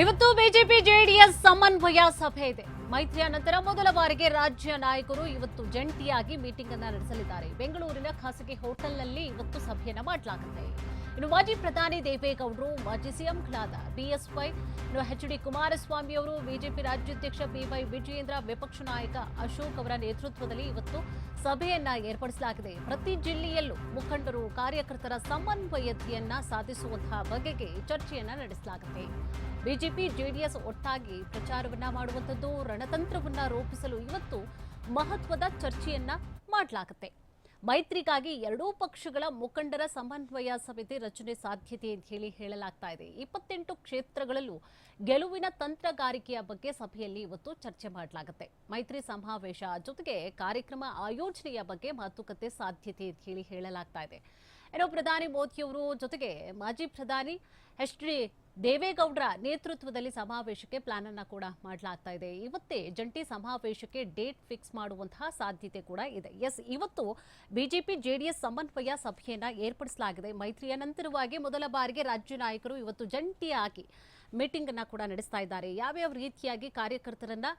ಇವತ್ತು BJP JDS ಸಮನ್ವಯ ಸಭೆ ಇದೆ. ಮೈತ್ರಿಯ ನಂತರ ಮೊದಲ ಬಾರಿಗೆ ರಾಜ್ಯ ನಾಯಕರು ಇವತ್ತು ಜಂಟಿಯಾಗಿ ಮೀಟಿಂಗ್ ಅನ್ನ ನಡೆಸಲಿದ್ದಾರೆ. ಬೆಂಗಳೂರಿನ ಖಾಸಗಿ ಹೋಟೆಲ್ನಲ್ಲಿ ಇವತ್ತು ಸಭೆಯನ್ನ ಮಾಡಲಾಗುತ್ತೆ. ಇನ್ನು ಮಾಜಿ ಪ್ರಧಾನಿ ದೇವೇಗೌಡರು, ಮಾಜಿ ಸಿಎಂಗಳಾದ ಬಿಎಸ್ವೈ, ಇನ್ನು ಎಚ್ ಡಿ ಕುಮಾರಸ್ವಾಮಿ ಅವರು, ಬಿಜೆಪಿ ರಾಜ್ಯಾಧ್ಯಕ್ಷ ಬಿವೈ ವಿಜಯೇಂದ್ರ, ವಿಪಕ್ಷ ನಾಯಕ ಅಶೋಕ್ ಅವರ ನೇತೃತ್ವದಲ್ಲಿ ಇವತ್ತು ಸಭೆಯನ್ನ ಏರ್ಪಡಿಸಲಾಗಿದೆ. ಪ್ರತಿ ಜಿಲ್ಲೆಯಲ್ಲೂ ಮುಖಂಡರು, ಕಾರ್ಯಕರ್ತರ ಸಮನ್ವಯತೆಯನ್ನ ಸಾಧಿಸುವಂತಹ ಬಗೆಗೆ ಚರ್ಚೆಯನ್ನ ನಡೆಸಲಾಗುತ್ತೆ. ಬಿಜೆಪಿ ಜೆಡಿಎಸ್ ಒಟ್ಟಾಗಿ ಪ್ರಚಾರವನ್ನ ಮಾಡುವಂಥದ್ದು, ರಣತಂತ್ರವನ್ನ ರೂಪಿಸಲು ಇವತ್ತು ಮಹತ್ವದ ಚರ್ಚೆಯನ್ನ ಮಾಡಲಾಗುತ್ತೆ. ಮೈತ್ರಿಗಾಗಿ ಎರಡೂ ಪಕ್ಷಗಳ ಮುಖಂಡರ ಸಮನ್ವಯ ಸಮಿತಿ ರಚನೆ ಸಾಧ್ಯತೆ ಅಂತ ಹೇಳಿ ಹೇಳಲಾಗ್ತಾ ಇದೆ. ಇಪ್ಪತ್ತೆಂಟು ಕ್ಷೇತ್ರಗಳಲ್ಲೂ ಗೆಲುವಿನ ತಂತ್ರಗಾರಿಕೆಯ ಬಗ್ಗೆ ಸಭೆಯಲ್ಲಿ ಇವತ್ತು ಚರ್ಚೆ ಮಾಡಲಾಗುತ್ತೆ. ಮೈತ್ರಿ ಸಮಾವೇಶ ಜೊತೆಗೆ ಕಾರ್ಯಕ್ರಮ ಆಯೋಜನೆಯ ಬಗ್ಗೆ ಮಾತುಕತೆ ಸಾಧ್ಯತೆ ಅಂತ ಹೇಳಿ ಹೇಳಲಾಗ್ತಾ ಇದೆ. ಏನೋ ಪ್ರಧಾನಿ ಮೋದಿಯವರು ಜೊತೆಗೆ ಮಾಜಿ ಪ್ರಧಾನಿ ಎಚ್ ಡಿ ದೇವೇಗೌಡರ ನೇತೃತ್ವದಲ್ಲಿ ಸಮಾವೇಶಕ್ಕೆ ಪ್ಲಾನ್ ಅನ್ನ ಕೂಡ ಮಾಡಲಾಗ್ತಾ ಇದೆ. ಇವತ್ತೇ ಜಂಟಿ ಸಮಾವೇಶಕ್ಕೆ ಡೇಟ್ ಫಿಕ್ಸ್ ಮಾಡುವಂತಹ ಸಾಧ್ಯತೆ ಕೂಡ ಇದೆ. ಎಸ್ ಇವತ್ತು ಬಿಜೆಪಿ ಜೆಡಿಎಸ್ ಸಮನ್ವಯ ಸಭೆಯನ್ನ ಏರ್ಪಡಿಸಲಾಗಿದೆ. ಮೈತ್ರಿಯ ನಂತರವಾಗಿ ಮೊದಲ ಬಾರಿಗೆ ರಾಜ್ಯ ನಾಯಕರು ಇವತ್ತು ಜಂಟಿಯಾಗಿ ಮೀಟಿಂಗ್ ಅನ್ನ ಕೂಡ ನಡೆಸ್ತಾ ಇದ್ದಾರೆ. ಯಾವ್ಯಾವ ರೀತಿಯಾಗಿ ಕಾರ್ಯಕರ್ತರನ್ನ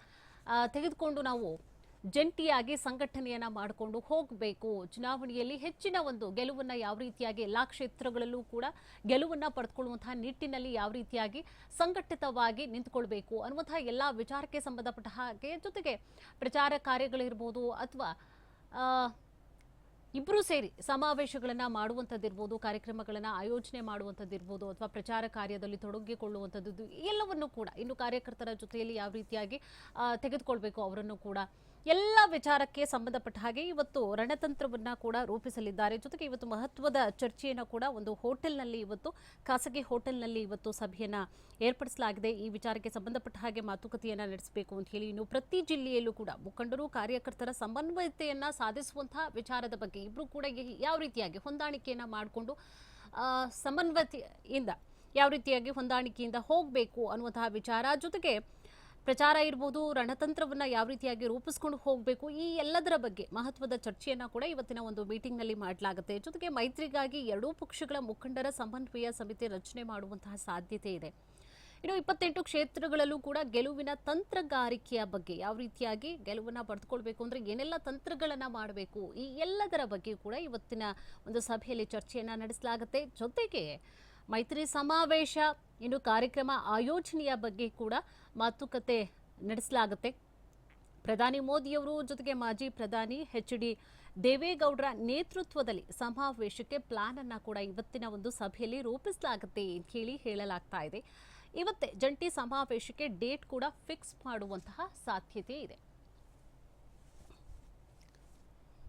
ತೆಗೆದುಕೊಂಡು ನಾವು ಜಂಟಿಯಾಗಿ ಸಂಘಟನೆಯನ್ನ ಮಾಡಿಕೊಂಡು ಹೋಗಬೇಕು. ಚುನಾವಣೆಯಲ್ಲಿ ಹೆಚ್ಚಿನ ಒಂದು ಗೆಲುವನ್ನ ಯಾವ ರೀತಿಯಾಗಿ ಎಲ್ಲಾ ಕ್ಷೇತ್ರಗಳಲ್ಲೂ ಕೂಡ ಗೆಲುವನ್ನ ಪಡೆದುಕೊಳ್ಳುವಂತಹ ನಿಟ್ಟಿನಲ್ಲಿ ಯಾವ ರೀತಿಯಾಗಿ ಸಂಘಟಿತವಾಗಿ ನಿಂತ್ಕೊಳ್ಬೇಕು ಅನ್ನುವಂತಹ ಎಲ್ಲಾ ವಿಚಾರಕ್ಕೆ ಸಂಬಂಧಪಟ್ಟ ಹಾಗೆ ಜೊತೆಗೆ ಪ್ರಚಾರ ಕಾರ್ಯಗಳಿರ್ಬೋದು ಅಥವಾ ಇಬ್ಬರೂ ಸೇರಿ ಸಮಾವೇಶಗಳನ್ನ ಮಾಡುವಂಥದ್ದಿರ್ಬೋದು, ಕಾರ್ಯಕ್ರಮಗಳನ್ನು ಆಯೋಜನೆ ಮಾಡುವಂಥದ್ದಿರ್ಬೋದು ಅಥವಾ ಪ್ರಚಾರ ಕಾರ್ಯದಲ್ಲಿ ತೊಡಗಿಕೊಳ್ಳುವಂಥದ್ದು ಎಲ್ಲವನ್ನು ಕೂಡ ಇನ್ನು ಕಾರ್ಯಕರ್ತರ ಜೊತೆಯಲ್ಲಿ ಯಾವ ರೀತಿಯಾಗಿ ತೆಗೆದುಕೊಳ್ಬೇಕು ಅವರನ್ನು ಕೂಡ. ಎಲ್ಲ ವಿಚಾರಕ್ಕೆ ಸಂಬಂಧಪಟ್ಟ ಹಾಗೆ ಇವತ್ತು ರಣತಂತ್ರವನ್ನ ಕೂಡ ರೂಪಿಸಲಿದ್ದಾರೆ. ಜೊತೆಗೆ ಇವತ್ತು ಮಹತ್ವದ ಚರ್ಚೆಯನ್ನು ಕೂಡ ಒಂದು ಹೋಟೆಲ್ನಲ್ಲಿ ಇವತ್ತು, ಖಾಸಗಿ ಹೋಟೆಲ್ನಲ್ಲಿ ಇವತ್ತು ಸಭೆಯನ್ನ ಏರ್ಪಡಿಸಲಾಗಿದೆ. ಈ ವಿಚಾರಕ್ಕೆ ಸಂಬಂಧಪಟ್ಟ ಹಾಗೆ ಮಾತುಕತೆಯನ್ನ ನಡೆಸಬೇಕು ಅಂತ ಹೇಳಿ ಇನ್ನು ಪ್ರತಿ ಜಿಲ್ಲೆಯಲ್ಲೂ ಕೂಡ ಮುಖಂಡರು, ಕಾರ್ಯಕರ್ತರ ಸಮನ್ವಯತೆಯನ್ನ ಸಾಧಿಸುವಂತಹ ವಿಚಾರದ ಬಗ್ಗೆ ಇಬ್ರು ಕೂಡ ಯಾವ ರೀತಿಯಾಗಿ ಹೊಂದಾಣಿಕೆಯನ್ನ ಮಾಡಿಕೊಂಡು ಸಮನ್ವಯತೆಯಿಂದ ಯಾವ ರೀತಿಯಾಗಿ ಹೊಂದಾಣಿಕೆಯಿಂದ ಹೋಗಬೇಕು ಅನ್ನುವಂತಹ ವಿಚಾರ. ಜೊತೆಗೆ ಪ್ರಚಾರ ಇರ್ಬೋದು, ರಣತಂತ್ರವನ್ನ ಯಾವ ರೀತಿಯಾಗಿ ರೂಪಿಸ್ಕೊಂಡು ಹೋಗಬೇಕು, ಈ ಎಲ್ಲದರ ಬಗ್ಗೆ ಮಹತ್ವದ ಚರ್ಚೆಯನ್ನ ಕೂಡ ಇವತ್ತಿನ ಒಂದು ಮೀಟಿಂಗ್ನಲ್ಲಿ ಮಾಡಲಾಗುತ್ತೆ. ಜೊತೆಗೆ ಮೈತ್ರಿಗಾಗಿ ಎರಡೂ ಪಕ್ಷಗಳ ಮುಖಂಡರ ಸಮನ್ವಯ ಸಮಿತಿ ರಚನೆ ಮಾಡುವಂತಹ ಸಾಧ್ಯತೆ ಇದೆ. ಇನ್ನು ಇಪ್ಪತ್ತೆಂಟು ಕ್ಷೇತ್ರಗಳಲ್ಲೂ ಕೂಡ ಗೆಲುವಿನ ತಂತ್ರಗಾರಿಕೆಯ ಬಗ್ಗೆ ಯಾವ ರೀತಿಯಾಗಿ ಗೆಲುವನ್ನ ಪಡೆದುಕೊಳ್ಬೇಕು ಅಂದ್ರೆ ಏನೆಲ್ಲ ತಂತ್ರಗಳನ್ನ ಮಾಡಬೇಕು, ಈ ಎಲ್ಲದರ ಬಗ್ಗೆ ಕೂಡ ಇವತ್ತಿನ ಒಂದು ಸಭೆಯಲ್ಲಿ ಚರ್ಚೆಯನ್ನ ನಡೆಸಲಾಗುತ್ತೆ. ಜೊತೆಗೆ ಮೈತ್ರಿ ಸಮಾವೇಶ ಇನ್ನು ಕಾರ್ಯಕ್ರಮ ಆಯೋಜನೆಯ ಬಗ್ಗೆ ಕೂಡ ಮಾತುಕತೆ ನಡೆಸಲಾಗುತ್ತೆ. ಪ್ರಧಾನಿ ಮೋದಿಯವರು ಜೊತೆಗೆ ಮಾಜಿ ಪ್ರಧಾನಿ ಎಚ್ ಡಿ ದೇವೇಗೌಡರ ನೇತೃತ್ವದಲ್ಲಿ ಸಮಾವೇಶಕ್ಕೆ ಪ್ಲಾನ್ ಅನ್ನ ಕೂಡ ಇವತ್ತಿನ ಒಂದು ಸಭೆಯಲ್ಲಿ ರೂಪಿಸಲಾಗುತ್ತೆ ಅಂತ ಹೇಳಿ ಹೇಳಲಾಗ್ತಾ ಇದೆ. ಇವತ್ತೇ ಜಂಟಿ ಸಮಾವೇಶಕ್ಕೆ ಡೇಟ್ ಕೂಡ ಫಿಕ್ಸ್ ಮಾಡುವಂತಹ ಸಾಧ್ಯತೆ ಇದೆ.